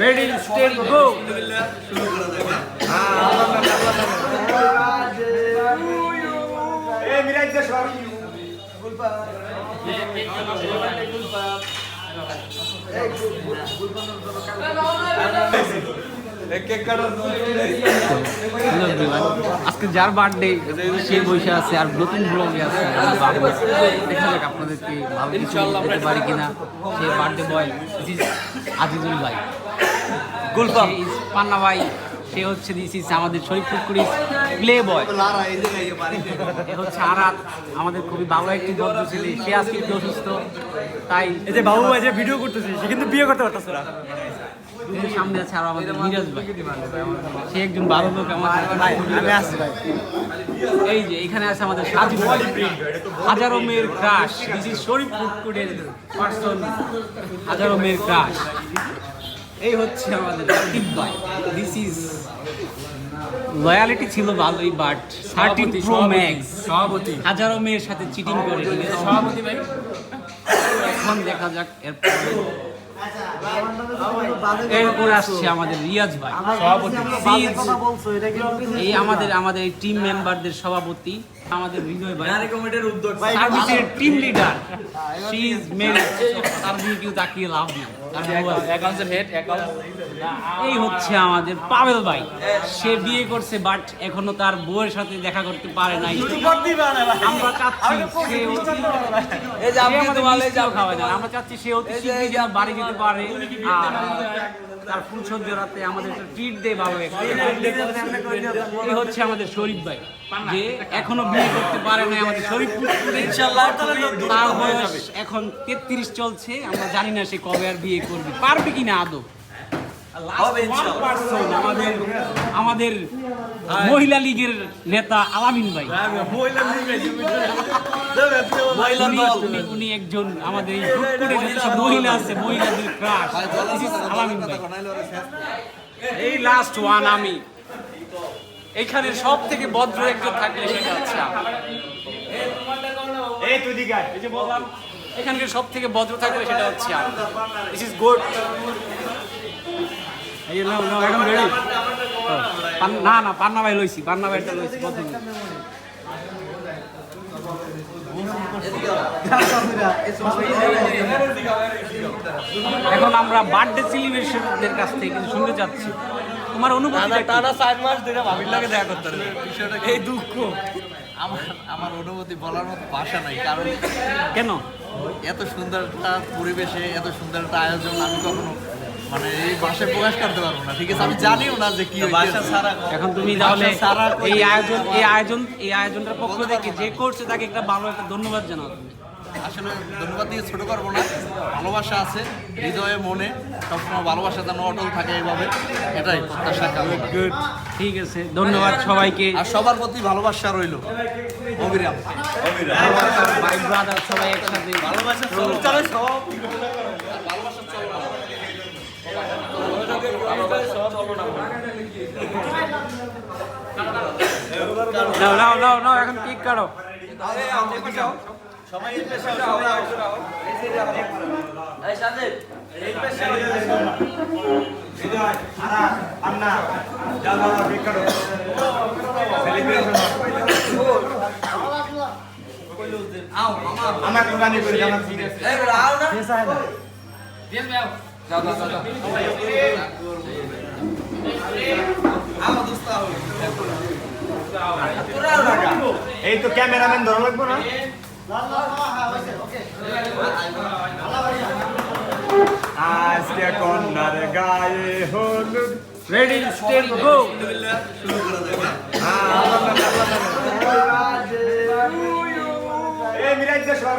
Ready state গো এই মিরাজ যে সব হ্যালো এভরিওয়ান আজকে যার বার্থডে সে বসে আছে আর নতুন ব্লগে আছে দেখা যাক আপনাদেরকে ভালো কিছু দিতে পারি কিনা। সে বার্থডে বয় আজিজুল ভাই। গুলফাম। পান্না ভাই। সে হচ্ছে দিস ইস আমাদের শরীফ পুকুরি প্লে বয় এ হচ্ছে আরাত আমাদের খুবই ভালো একটি বন্ধু ছেলে। সে আজকে একটু অসুস্থ তাই এই যে বাবু ভাই যে ভিডিও করতেছে সে কিন্তু বিয়ে করতে পারতেছে না। সামনে আছে আরও আমাদের মিরাজ ভাই। সে একজন ভালো লোক আমাদের আমি আসছি ভাই এই যে এখানে আছে আমাদের সাজি হাজারো মেয়ের ক্রাশ দিস ইজ শরীফ ফুটকুটের পার্সন হাজারো মেয়ের ক্রাশ এই হচ্ছে আমাদের রাকিব ভাই দিস ইজ লয়ালিটি ছিল ভালোই বাট সার্টি প্রো ম্যাক্স সভাপতি হাজারো মেয়ের সাথে চিটিং করে সভাপতি ভাই। এখন দেখা যাক এরপরে এরপরে আসছে আমাদের রিয়াজ ভাই সভাপতি। এই আমাদের আমাদের টিম মেম্বারদের সভাপতি আমাদের হৃদয় ভাই। সার্ভিসের টিম লিডার শি ইজ তার দিকে তাকিয়ে লাভ নেই। তার বউ আছে। অ্যাকাউন্টসের হেড অ্যাকাউন্ট এই হচ্ছে আমাদের পাবেল ভাই। সে বিয়ে করছে বাট এখনও তার বউয়ের সাথে দেখা করতে পারে নাই। আমরা চাচ্ছি সে অতি- সে আমাদের মিষ্টিও খাওয়ায় না। আমরা চাচ্ছি সে অতি শীঘ্রই যেন বাড়ি যেতে পারে আর তার ফুলসদ জোড়াতে আমাদের একটা ট্রিট দেয় ভালো এই হচ্ছে আমাদের শরীফ ভাই যে এখনও বিয়ে করতে পারে না আমাদের শরীফ তার বয়স এখন তেত্রিশ চলছে আমরা জানি না সে কবে আর বিয়ে করবে। পারবে কিনা আদৌ? আমাদের আমাদের মহিলা লীগের নেতা আলামিন ভাই। উনি- একজন আমাদের এই মহিলা আছে মহিলাদের ক্রাশ আলামিন ভাই। এই লাস্ট ওয়ান আমি। এখানে সব থেকে ভদ্র একজন থাকলে সেটা হচ্ছে আমি। এই তুই দিকে এই যে বললাম এখানকার সব থেকে ভদ্র থাকলে সেটা হচ্ছে আমি। দিস ইজ গুড এই নাও নাও এখন রেডি না না পান্না ভাই লইছি পান্না ভাইটা লইছি প্রথমে এখন আমরা বার্থডে সেলিব্রেশনদের কাছ থেকে শুনতে চাচ্ছি। তোমার অনুভূতি টানা চার মাস ধরে ভাবির লাগে দেখা করতে বিষয়টা এই দুঃখ। আমার আমার অনুভূতি বলার মতো ভাষা নাই কারণ কেন? এত সুন্দর একটা পরিবেশে এত সুন্দর একটা আয়োজন আমি কখনো মানে এই ভাষায় প্রকাশ করতে পারব না ঠিক আছে? আমি জানিও না যে কি ভাষা ছাড়া এখন তুমি তাহলে এই আয়োজন এই আয়োজন এই আয়োজনটার পক্ষ থেকে যে করছে তাকে একটা ভালো একটা ধন্যবাদ জানাও আসলে ধন্যবাদ দিয়ে ছোট করব না। ভালোবাসা আছে হৃদয়ে মনে সবসময় ভালোবাসা যেন অটল থাকে এইভাবে। এটাই প্রত্যাশা গুড ঠিক আছে ধন্যবাদ সবাইকে। আর সবার প্রতি ভালোবাসা রইল। অবিরাম। সবাই একসাথে। ভালোবাসা নাও নাও নাও নাও এখন কেক কাটো। আন্না যা যা কেক কাটো সেলিব্রেশন আমার কোরবানি করে জানার ঠিক আছে এই তো ক্যামেরাম্যান ধরা লাগবো না? আজকে কন্যার গায়ে হলুদ। রেডি স্টেট গো এই মিরাজ যে সব